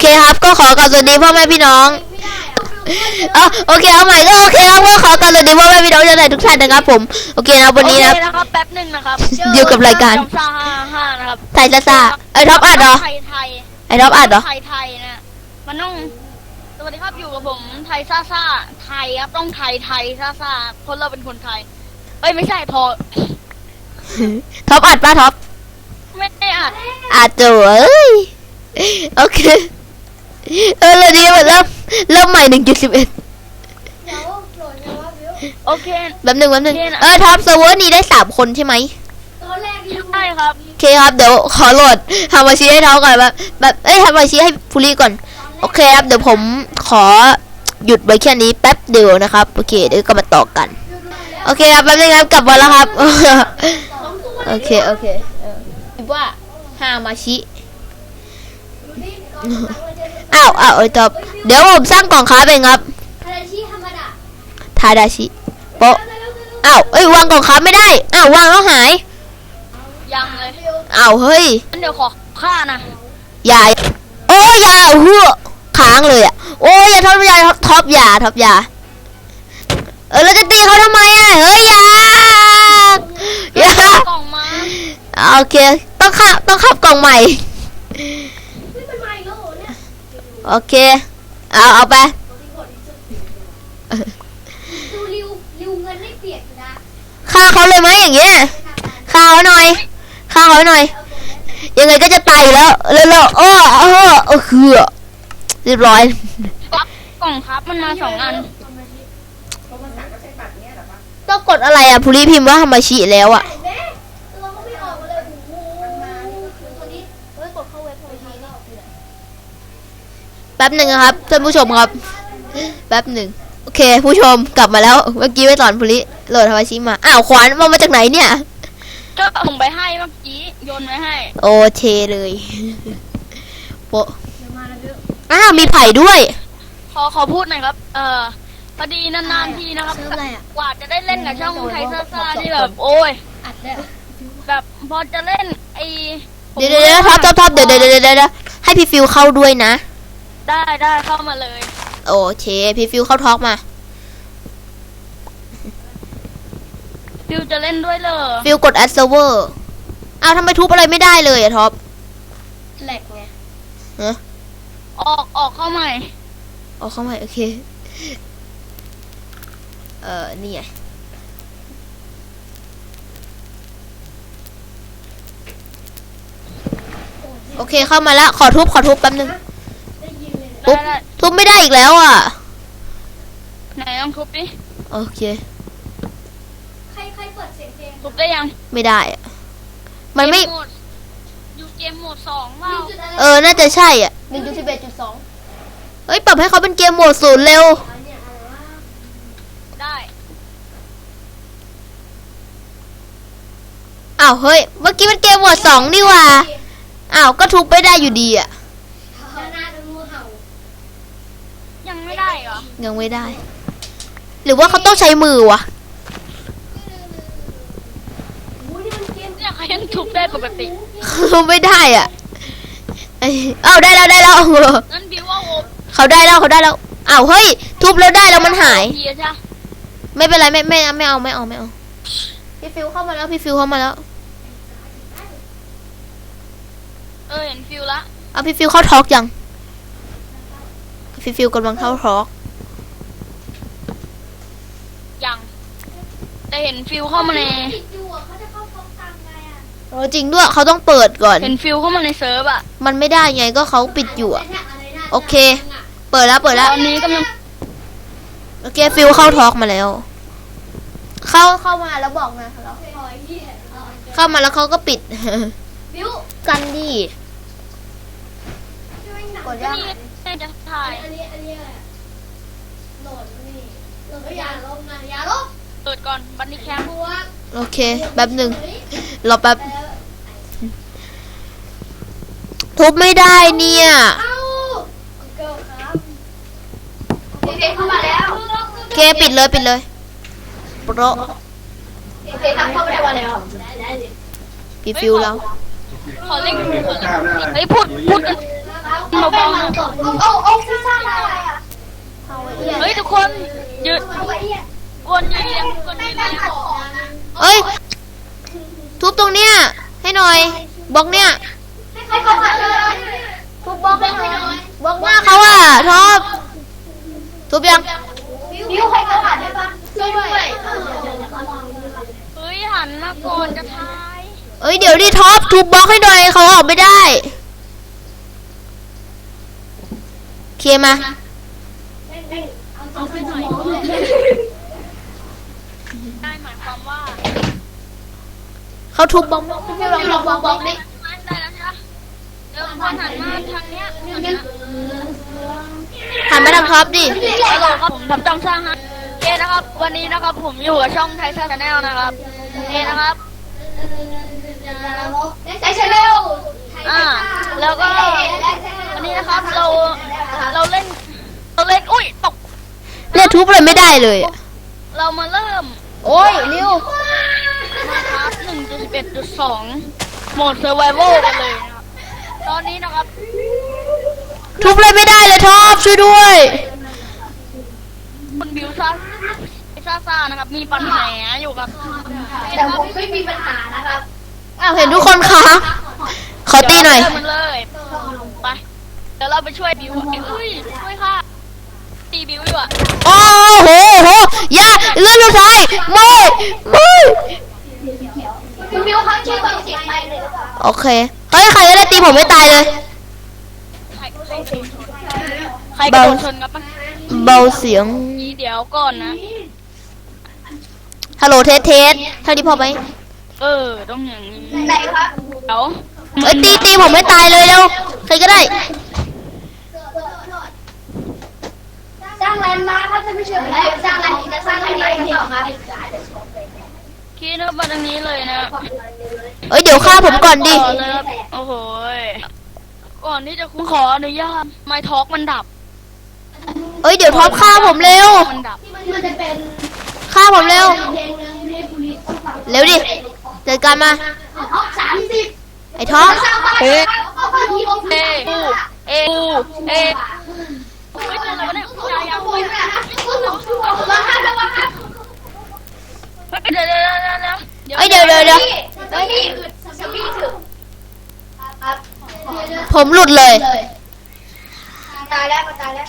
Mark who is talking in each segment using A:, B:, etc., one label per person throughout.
A: เคครับ ก็ขอกราบสวัสดีพ่อแม่พี่น้องเออโอเคเอาใหม่ก็โอเคครับก็ขอกราบสวัสดีพ่อแม่พี่น้องชาวไทยทุกท่านนะครับผมโอเคนะวันนี้นะ
B: โอเคนะครับแป๊บหนึ่งนะครับ
A: อยู่กับรายการ
B: จอมซ่าห้าห้านะครับ
A: ไทยซาซาไอท็อปอัดเหรอ
B: ไทยไทย
A: ไอท็อปอัดเหรอ
B: ไทยไทยนะมันต้องสวัสดีครับอยู่กับผมไทยซ่าซ่าไทยครับต้องไทยไทยซ่าซ่าคนเราเป็นคนไทยเอ้ยไม่ใช่พอ
A: ท็อปอัดป่ะท็อป
B: ไม่ได้อ่าน
A: อัดเจอเอ้ยโอเค เออเราดีมาเริ่มเริ่มใหม่หนึ่งจุดสิบเอ็ด
B: โอเค
A: แป๊บหนึ่งแป๊บหนึ่ง
B: โอเคนะ
A: เออท็อปเซิร์ฟเวอร์นี้ได้สามคนใช่ไหม
B: ใช่ครับ
A: โอเคครับเดี๋ยวขอโหลดทำอาชีให้เขาก่อนแบบแบบเอ้ยทำอาชีให้ฟูลี่ก่อน โอเคครับเดี๋ยวผมขอหยุดไว้แค่นี้แป๊บเดียวนะครับ โอเคเดี๋ยวก็มาต่อกัน โอเคครับแป๊บนึงครับกลับมาแล้วครับ โอเคโอเคเออคิดว่าฮามาชิ อ้าวอ้าวเอ้ยจบเดี๋ยวผมสร้างกล่องค้าเองครับ
C: ฮาราชิธรรมดา
A: ทาดาชิโปะอ้าวเอ้ยวางกล่องค้าไม่ได้อ้าววางแล้วหาย
B: ยังเลย
A: อ้าวเฮ้ย
B: งั้นเดี๋ยวขอค่านะ
A: อย่าโอ้ยอย่าหัวค้างเลยอะโอ้ยอย่าท็อปอย่าท็อปอย่าท็อปอย่าเออแล้วจะตีเขาทำไมอะเฮ้ยอย่าอย่าก
B: ล่องมา
A: โอเคต้องขับต้องขับกล่องใหม่ โอเค เอาเอาไป
C: ดูริวริวเงินไม่เปียกนะ
A: ฆ่าเขาเลยไหมอย่างเงี้ยฆ่าเขาหน่อยฆ่าเขาหน่อย ยังไงก็จะตายอยู่แล้วเร็วๆโอ้โอ้โอ้คือเรียบร้อย
B: ปั๊บกล่องครับมันมาสองอัน
A: ต้องกดอะไรอะภูริพิมพ์ว่าฮามาชิแล้วอะ
C: แม่ตัวก็ไม่ออกมาเลยโอ้โหมันมาตัวนี้เฮ้ยกดเข้าเว็บพอดีนี่
A: แป๊บหนึ่งนะครับท่านผู้ชมครับ แป๊บหนึ่งโอเค ผู้ชมกลับมาแล้ว เมื่อกี้ไปสอนภูริโหลดฮามาชิมา อ้าวขวานมามาจากไหนเนี่ย
B: ก็ส่งไปให้เมื่อกี้โยนไว้ให้
A: โอเทเลยโปะอ้าวมีไผ่ด้วย
B: ขอขอพูดหน่อยครับ เอ่อพอดีนานๆทีนะครับกว่าจะได้เล่นกับช่องไทยซ่าซ่าที่แบบ โอ้ย
C: อัดเนี่ย
B: แบบพอจะเล่นไอผม
A: เดี๋ยวเดี๋ยวเดี๋ยวท็อปท็อปท็อปเดี๋ยวเดี๋ยวเดี๋ยวเดี๋ยวเดี๋ยวให้พี่ฟิวเข้าด้วยนะ
B: ได้ได้เข้ามาเลย
A: โอเค พี่ฟิวเข้าทอล์กมา
B: ฟิวจะเล่นด้วยเลย
A: ฟิวกด add server อ้าวทำไมทุบอะไรไม่ได้เลยอะท็อป
C: แหลกไง
B: ออกออกเข้าใหม่
A: อ๋อเข้ามาโอเค เออนี่ไง โอเคเข้ามาแล้ว ขอทุบขอทุบแป๊บนึง
C: ได้ ยินเลยนะ
A: ปุ๊บ
B: ได้ได้
A: ทุบไม่ได้อีกแล้วอะ
B: ไหนลองทุบดิ
A: โอเค
C: ใครใครเปิดเสียงเพลง
B: ทุบได้ยัง
A: ไม่ได้อะมันไม่
B: เกโหดอยู่เกมโหมดสองเปล่า
C: จุดอะไร
A: เออ น่าจะใช่อะ หนึ่งจุดสิบเอ็ดจุดสองเฮ้ย ปรับให้เขาเป็นเกมโหมดศูนย์เร็ว
C: เนี่ยอะไรวะ
B: ได้
A: อ้าว เฮ้ย เมื่อกี้มันเกมโหมดสองนี่หว่า อ้าว ก็ทุบไม่ได้อยู่ดีอะ
C: เจ้าหน้าดูงูเห่า
B: ยังไม่ได้เหรอ
A: ยังไม่ได้ หรือว่าเขาต้องใช้มือวะ
C: อุ้ยนี่มันเกม
B: เนี่ยเขายังทุบได้ปกติ
A: ไม่ได้อะเอ้ยเอาได้แล้วได้แล้ว
B: งั้นบิวว่าโอ
A: เขาได้แล้วเขาได้แล้วอ้าวเฮ้ย ทุบแล้วได้แล้วมันหาย
B: พีใช่ปะ
A: ไม่เป็นไรไม่ไม่ไม่เอาไม่เอาไม่เอาพี่ฟิวเข้ามาแล้วพี่ฟิวเข้ามาแล้ว
B: เออเห็นฟิวละ
A: เอาพี่ฟิวเข้าทอล์กยังพี่ฟิวกำลังเข้าทอล์ก
B: ยัง แต่เห็นฟิวเข้ามาใน
C: ติดอยู่อะเขาจะเข้าพร้อมกันไงอะ
A: เออจริงด้วยเขาต้องเปิดก่อน
B: เห็นฟิวเข้ามาในเซิร์ฟอะ
A: มันไม่ได้ไงก็เขาปิดอยู่อะ
C: เนี่ยอะไรนะ
A: โอเค เปิดแล้วเปิด
B: ต
A: แล้ว
B: อนนี้กำลัง
A: โอเคฟิวเข้าทอล์กมาแล้ว เข้าเข้ามาแล้วบอกนะแล้ว
C: โอ้ยเหี้ยเอา
A: เข้ามาแล้วเขาก็ปิด
C: บิว
A: กันดิ
C: ช่วยหนัก
A: กดยัง
B: นี่แม่จะถ่าย
C: อันนี้อันนี้อะไรอะโหลดนี่โหลดก็อย่าลบนะอย่าลบ
B: เปิดก่อนบันนี่แคมป์
C: บวก
A: โอเค แป๊บหนึ่ง
C: เฮ้ย
A: รอแป๊บ
C: แล้ว
A: ทุบไม่ได้เนี่ย
C: เอ้าเกิลครับโอเคเข้ามาแล้ว
A: โอเคปิดเลยปิดเลยโปร
C: โอเคครับเข้ามาแล้ว
A: พี่ฟิวแล้ว
B: ขอเล่นขอเล่นเฮ้ยพูดพูดกัน
C: ไป
B: เบาๆนะ
C: โอ้โอ้ซีซ่าอะไรอะ
B: เฮ้ยทุกคนยืน
C: เอาไว้เนี่ย
B: กวนยืนเรียงกวนยืนเรียง
A: เอ้ย ทุบตรงเนี้ย ให้หน่อยบล็อกเนี้ย
C: ให้เขาผ่านเลยทุบบล็อกให้หน่อยบล็อก
A: หน้าเขาอะท็อปทุบยัง
C: บิวให้เขาผ่านได้ปะช่วยด้วย
B: เฮ้ยหันมาก่อนจะทาย
A: เอ้ยเดี๋ยวดิท็อปทุบบล็อกให้หน่อยเขาออกไม่ได้เคลียร์มา
B: เอาไปหน่อย
A: เขาทุบบล็อก
C: พี่ลองลองบล็อกบล็อกดิ
B: ได้แล้วใช่ไหมเดี๋ยวคนหันมาทางเนี้ยทางเนี้ย
A: หันมาทางท็อปดิ
B: ฮัลโหลครับผมทำจ้องสร้างฮะเอนะครับ วันนี้นะครับผมอยู่กับช่องไทยซ่าแนลนะครับเอนะครับ
C: ใช้ชาแนล
B: อ่าแล้วก็วันนี้นะครับเราเราเล่นเราเล่นอุ้ยตก
A: เนี่ยทุบเลยไม่ได้เลย
B: เรามาเริ่ม
A: โอ้ยริว
B: 1.11.2 โหมด Survival กันเลยนะครับ ตอนนี้นะครับ
A: ทุบเลยไม่ได้เลยท็อปช่วยด้วย
B: คุณบิวซ่าซ่าซ่านะครับ มีปัญหาอยู่กับ
C: แต่ผมไม่มีปัญหานะครับ
A: อ้าวเห็นทุกคนค้างขอตีหน่อย
B: เดี๋วเริ่มมันเลยไป เดี๋ยวเราไปช่วยบิวอะเอ้ยช่วยค่ะตีบิวอยู่อะ
A: โอ้โหโหอย่าเลื่อนสุดท้ายไม่ไม่
C: คุณบิวเขาช่วยเบาเสียงไปเลย
A: โอเค เฮ้ย ใครก็ได้ตีผมไม่ตายเลย
B: ใครใครกระโดดชนใครกระโดดชนครับปะ
A: เบาเสียง
B: อีเดี๋ยวก่อนนะ
A: ฮัลโหลเทสเทสเท่านี้พอไหม
B: เออ ต้องอย่างนี้
C: ไหนครับ
B: เดี๋ยว
A: เอ้ยตีตีผมไม่ตายเลยเร็วใครก็ได้
C: สร้างแลนด์มาร์คครับท่านผู้ชมสร้างแลนด์จะสร้างแลนด์มาร์คที่สองครับ
B: คิดว่าตรงนี้เลยนะ
A: เอ้ยเดี๋ยวฆ่าผมก่อนดิ
B: ต่เลยครับโอ้โหยก่อนที่จะขออนุญาตไมทอกมันดับ
A: เอ้ยเดี๋ยวท็อปฆ่าผมเร็ว
B: มันดับ
C: มันจะเป็น
A: ฆ่าผมเร็ว
C: เพลงหนึ่งที่ปุริต้องฟัง
A: เร็วดิจัดการมา
C: อ๋อสามสิบ
A: ไอ้ท็อป
C: สร้างบ้านครับเอาบ้านที่ผม
B: เอ
C: สร้าง
B: เอเอไม่ใช่อะไรวะเนี่ยยายา
C: คุยนะมาห้าแล้วมาห้า
B: เดี๋ยวเดี๋ยวเดี๋ยวเดี๋ยว
A: เอ้ยเดี๋ยวเดี๋ยวเดี๋ยว
C: เฮ้ยนี่คือสปีดถึงครับ
A: ผมหลุดเลย
C: ตายแล้วตายแล้ว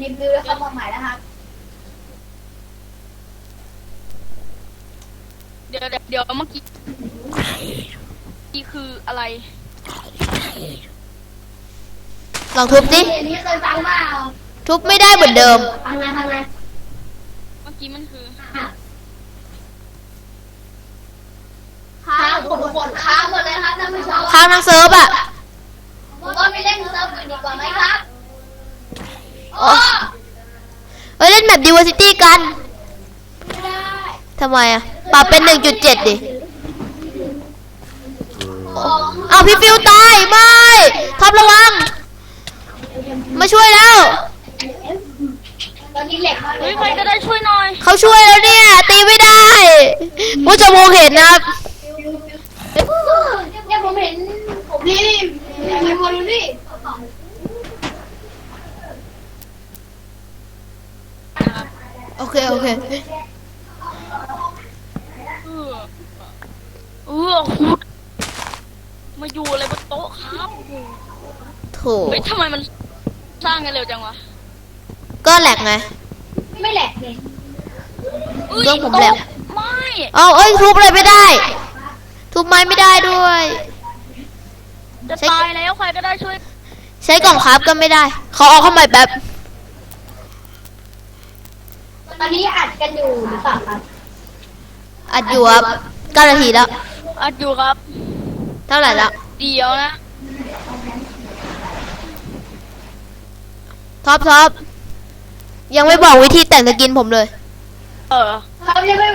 C: รีวิวแล้วเขามาใหม่แล้วครับ
B: เดี๋ยวเดี๋ยวเดี๋ยวเมื่อกี้นี่คืออะไร
A: ลองทุบดิ
C: อันนี้เคยฟังเปล่า
A: ทุบไม่ได้เหมือนเดิม
C: ฟังนะฟังนะ
B: เมื่อกี้มันคือ
C: ค้างผมกดค้างหมดเลยครับท่านผู้ชม
A: ค้างทั้งเซิร์ฟอะ
C: ผมว่าไม่เล่นเซิร์ฟอื่นดีกว่าไหมครับ
A: โอ้เอ้ยเล่นแบบ diversity กัน
C: ไม่ได้
A: ทำไมอะปรับเป็น 1.7 ดิ
C: โอ้
A: อ้าวพี่ฟิวตาย ไม่ท็อประวัง มาช่วยแล้ว
C: ตอนนี้เหล็กมากเล
B: เฮ้
C: ย
B: ยใครก็ได้ช่วยหน่อย
A: เขาช่วยแล้วเนี่ย ตีไม่ได้ผู้จะมองเห็นนะครับ
C: เนี่ยผมเห็นผม นี่มีโมดูนี่
A: โอเค โอเค
B: เออเออขุดมาอยู่อะไรบนโต๊ะครับ
A: โถ
B: เฮ้ยทำไมมันสร้างกันเร็วจังวะ
A: ก็แหลกไง
C: ไม่แหลกเลย
B: เอ้ย
A: เครื่องผมแหลก
B: โต๊ะไม่
A: เอาเอ้ยทุบเลยไม่ได้ ทุบไม้ไม่ได้ด้วย
B: จะตายแล้วใครก็ได้ช่วย
A: ใช้กล่องคราฟก็ไม่ได้เขาเอาเข้ามาแบบ
C: ตอนนี้อัดกันอยู่หรือเปล่าครับ
A: อัดอยู่ครับเก้านาทีแล้ว
B: อัดอยู่ครับ
A: เท่าไหร่แล้ว
B: เดี๋ยวนะ
A: ท็อปท็อปยังไม่บอกวิธีแต่งสกินผมเลย
B: เออ
C: เขายังไม่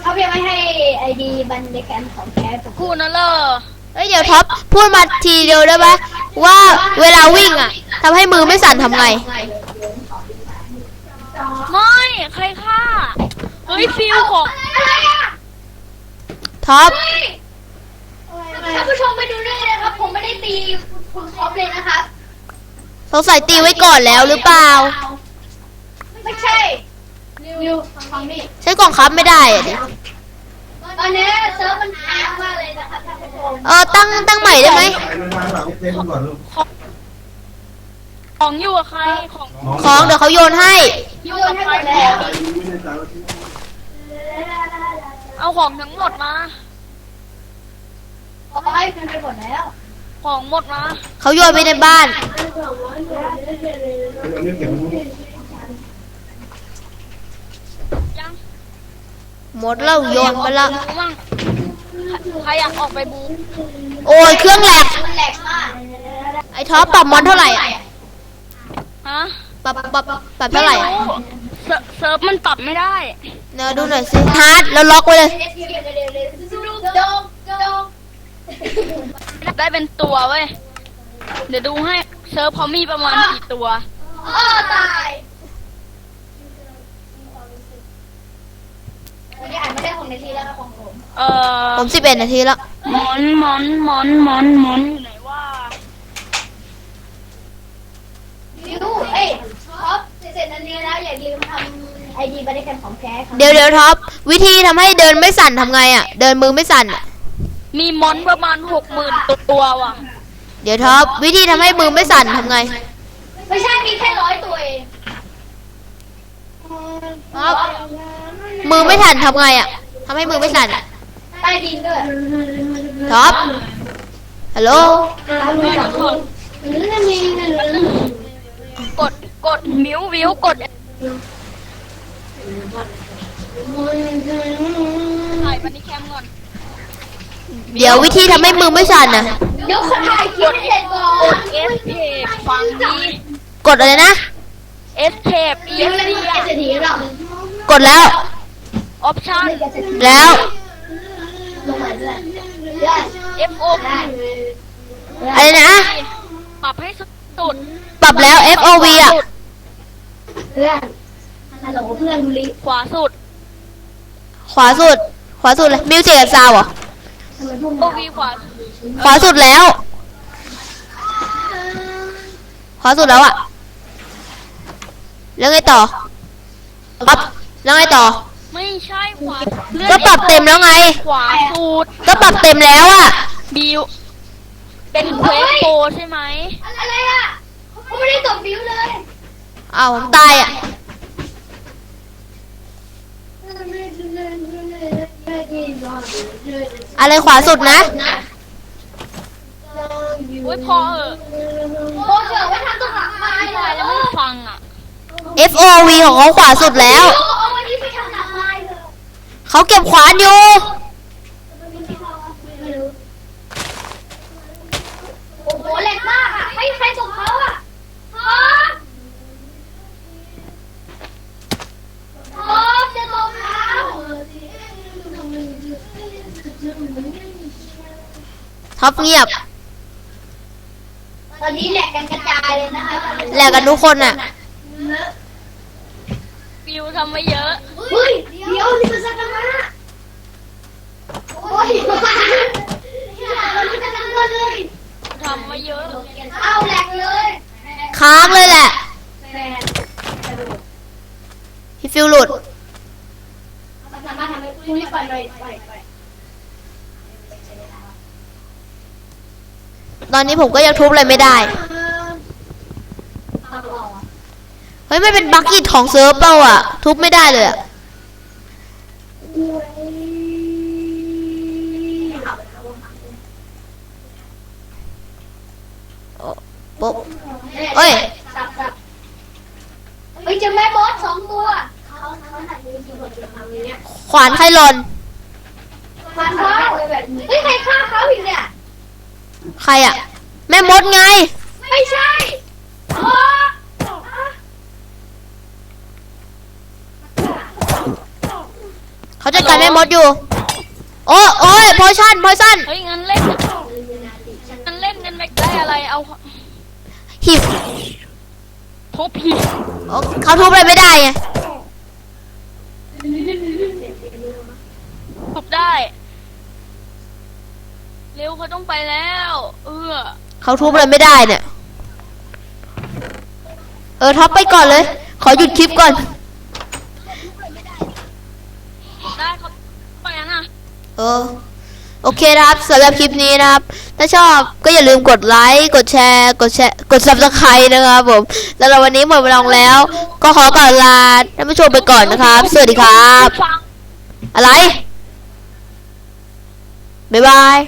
C: เขายังไม่ให้ไอดีบันเดแกนของแท้ผม
B: คู่นั่นเลย
A: เฮ้ยเดี๋ยวท็อปพูดมาทีเดียวได้ไหมว่าเวลาวิ่งอะทำให้มือไม่สั่นทำไง
B: ไม่ใครฆ่าเฮ้ยฟิวของ
C: อะไรอะ
A: ท็อป
C: ท่านผู้ชมไปดูด้วยนะครับ ผมไม่ได้ตีคุณครบเลยนะครับ
A: สงสัยตีไว้ก่อนแล้วหรือเปล่า
C: ไม่ใช่นิวฟังนี่
A: ใช้กล่องคับไม่ได้อะดิ
C: ตอนนี้เซิร์ฟมันค้างมากเลยนะครับท่านผู้ชม
A: เออตั้งตั้งใหม่ได้ไหม
D: ไปโรงพยาบาลหลังเล่นก่อนลูก
B: ของอยู่กับใครของ
A: ของเดี๋ยวเขาโยนให้
B: อยู่กับใครของ
D: ไม่ได้จ่ายว่าที่
B: เอาของทั้งหมดมา
C: ขอให้มันไปหมดแล้ว
B: ของหมดมา
A: เขาโยนไปในบ้าน
D: อันนี้เก็บไว้
B: ยัง
A: หมดแล้วโยนไปละ
B: รู้มั่ง ใครอยากออกไปบู
A: โอ้ยเครื่องแหลก
C: มันแหลกมาก
A: ไอ้ท็อปปรับมอนเท่าไหร่อะ
B: ฮะ
A: ปรับปรับปรับเท่าไหร่อะ
B: ม่รู้เซิร์ฟเซิร์ฟมันปรับไม่ได้
A: เดี๋ยวดูหน่อยสิฮาร์ดแล้วล็อกไว้เลย
C: เอสเก็บเร็วๆเลยโดงโดง
B: ได้เป็นตัวเว้ย เดี๋ยวดูให้เซิร์ฟเขามีประมาณกี่ตัว
C: อ้อตายวัน นี้อ่านไม่ได้ของนาทีแล้วนะของผม
B: เอ่อ
A: ผมสิบเอ็ดนาทีแล้ว
B: หมอนหมอนหมอนหมอนหมอนอยู่ไหนว่า
C: ดิวเอ้ยท็อปเสร็จอันนี้แล้วอย่าลืมทำไอดีบริการของแท้ครับ
A: เดี๋ยวเดี๋ยวท็อปวิธีทำให้เดินไม่สั่นทำไงอะ เดินมือไม่สั่นอะ
B: มีมอนประมาณหกหมื่นตัวว่ะ
A: เดี๋ยวท็อปวิธีทำให้มือไม่สั่นทำไง
C: ไม่ใช่มีแค่ร้อยตัวเอง
A: ท็อปมือไม่สั่นทำไงอะ ทำให้มือไม่สั่นอะ
C: ใต้ดินด้วย
A: ท็อปฮัลโหล
B: กดกดมิววิวกดถ่ายบันนี้แคมก่อน
A: เดี๋ยววิธีทำให้มือไม่สั่นอะ
C: เดี๋ยวคนถ่ายคลิปให้เสร็จก่อกน
B: ดเอสเทปฟังดี
A: กดอะไรนะ
B: เอสเทปเอ
C: เดี๋ยว
B: ส
C: เล่น
B: เที
C: เอสดีหรอก
A: ดแล้ว
B: ออปชั่น
A: แล้ว
C: ลงมาด้วยได้
B: F O
C: ได้
A: อะไรนะ
B: ปรับให้สุด
A: ปรับแล้ว FOV อะ
C: เพื่อนฮัลโหลเพื่อนบุรี
B: ขวาสุด
A: ขวาสุด ขวาสุดเลยมิวสิกกับซาวเหรอ
C: ทำไมพวก
B: O V ขวา
A: ขวาสุดแล้ว ขวาสุดแล้วอะแล้วไงต่อปรับแล้วไงต่อ
B: ไม่ ใช่ขวา
A: ก็ปรับเต็มแล้วไง
B: ขวาสุด
A: ก็ปรับเต็มแล้วอะ
B: บิวเป็นเควสโปรใช่ไหม
C: อะไรอะเขาไม่ได้ตบบิวเลย
A: อ้าวผมตายอะอะไรขวาสุดนะ
B: โอ้ยพอเออ
C: โอ้เถอะไว้ทำตัวหลังไม้
B: ไม่
C: เล
B: ได้
C: ย
B: แล้วไม่ฟังอะ
A: FOV ของเขาขวาสุดแล้ว
C: เขา
A: เก็บขวานอยู่
C: โอ้โหแรงมากอะ ไม่มีใครส่งเขาอะฮะฮะจะลงแล้ว
A: ท็อปเงียบ
C: ตอนนี้แหลกกันกระจายเลยนะคะ
A: แหลกกันทุกคนอะ
B: บิว ทำมาเยอะ
C: เฮ้ยเดี๋ยวนี่มันสักมาโอ้ยเราลุ้นกันทั้งวันเลย
B: ทำมาเยอะ
C: เอาแหลกเลย
A: ค้างเลยแหละ
C: แฟน
A: พี่ฟิวหลุด
C: มันสามารถทำให้คุณรีบไปเลยไปไป
A: ตอนนี้ผมก็ยังทุบอะไรไม่ได้ เฮ้ยไม่เป็นบักกี้ของเซิร์ฟเปล่าอะ ทุบไม่ได้เลยอะปุ๊บเอ้ย
C: สับสับเฮ้ยเจอแม่บอสสองตัวเขาเขาหันมือที่บนทางนี้
A: ขวานใครหล่น
C: ฟันเขาเฮ้ยใครฆ่าเขาอีกเนี่ย
A: ใครอะ แม่มดไง
C: ไม่ใช่อ๋อ
A: เขาจัดการแม่มดอยู่ โอ้โอ้ยพอชั่นพอชั่น
B: เฮ้ยงั้นเล่นงั้นเล่นกันไม่ได้อะไรเอา
A: หิบ
B: ทุบหิน
A: โอ้เขาทุบอะไรไม่ได้ไง
B: ทุบได้เร็วเขาต้องไปแล้ว เออ
A: เขาทุบอะไรไม่ได้เนี่ย เออท็อปไปก่อนเลย ขอหยุดคลิปก่อน เออ โอเคนะครับสำหรับคลิปนี้นะครับ ถ้าชอบก็อย่าลืมกดไลค์กดแชร์ กดแชร์กดซับสไครต์นะครับผมแล้วเราวันนี้หมดเวลาแล้ว ก็ขอก่อนลาท่านผู้ชมไปก่อนนะครับ สวัสดีครับ อะไรบ๊ายบาย